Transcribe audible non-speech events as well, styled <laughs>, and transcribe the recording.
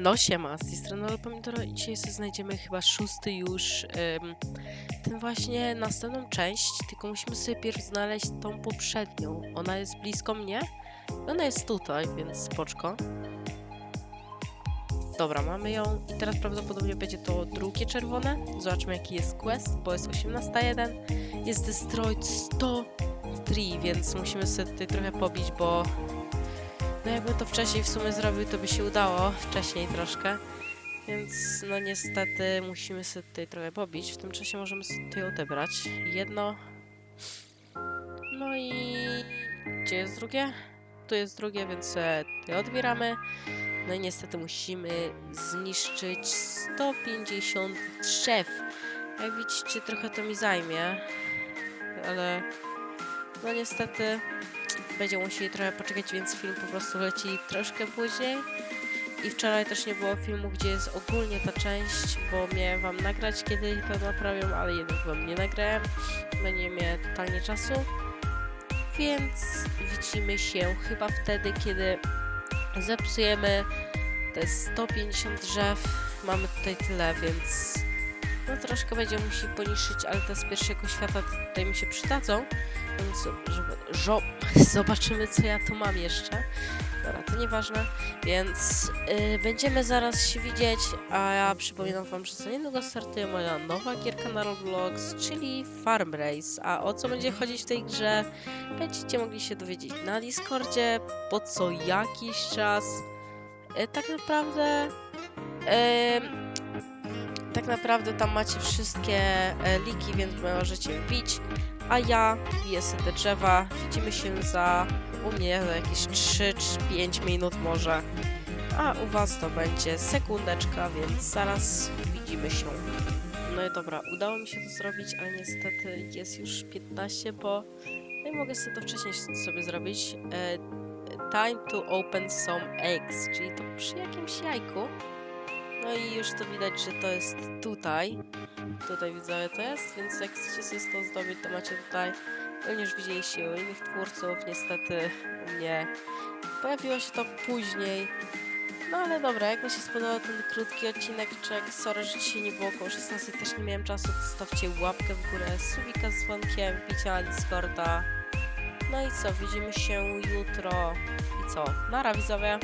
No siema, z tej strony Pomidoro i dzisiaj sobie znajdziemy chyba szósty już em, ten właśnie następną część, tylko musimy sobie pierw znaleźć tą poprzednią. Ona jest blisko mnie, ona jest tutaj, więc spoczko. Dobra, mamy ją i teraz prawdopodobnie będzie to drugie czerwone. Zobaczmy jaki jest quest, bo jest 18.1. Jest destroyed 103, więc musimy sobie tutaj trochę pobić, bo no jakby to wcześniej w sumie zrobił, to by się udało, wcześniej troszkę. Więc no niestety musimy sobie tutaj trochę pobić. W tym czasie możemy sobie tutaj odebrać jedno. No i gdzie jest drugie? Tu jest drugie, więc e, tutaj odbieramy. No i niestety musimy zniszczyć 150 drzew. Jak widzicie, trochę to mi zajmie, ale no niestety będziemy musieli trochę poczekać, więc film po prostu leci troszkę później. I wczoraj też nie było filmu, gdzie jest ogólnie ta część, bo miałem wam nagrać, kiedy to naprawią, ale jednak wam nie nagrałem, bo nie miałem totalnie czasu. Więc widzimy się chyba wtedy, kiedy zepsujemy te 150 drzew. Mamy tutaj tyle, więc no troszkę będziemy musieli poniszczyć, ale te z pierwszego świata tutaj mi się przydadzą. Więc <laughs> zobaczymy, co ja tu mam jeszcze. Dobra, to nieważne. Więc y, będziemy zaraz się widzieć, a ja przypominam wam, że za niedługo startuje moja nowa gierka na Roblox, czyli Farm Race. A o co będzie chodzić w tej grze, będziecie mogli się dowiedzieć na Discordzie, po co jakiś czas. Y, tak naprawdę... Y, tak naprawdę tam macie wszystkie e, liki, więc możecie wbić. A ja biję sobie te drzewa. Widzimy się za u mnie za jakieś 3 czy 5 minut może. A u was to będzie sekundeczka, więc zaraz widzimy się. No i dobra, udało mi się to zrobić, ale niestety jest już 15, bo no i mogę sobie to wcześniej sobie zrobić. E, time to open some eggs, czyli to przy jakimś jajku. No i już to widać, że to jest tutaj. Tutaj widzowie to jest, więc jak chcecie sobie to zdobyć, to macie tutaj. Również widzieliście u innych twórców, niestety u mnie pojawiło się to później. No ale dobra, jak mi się spodobał ten krótki odcineczek, sorry, że dzisiaj nie było około 16, też nie miałem czasu, to stawcie łapkę w górę, subika z dzwonkiem, wbicia na Discorda. No i co, widzimy się jutro. I co, nara widzowie.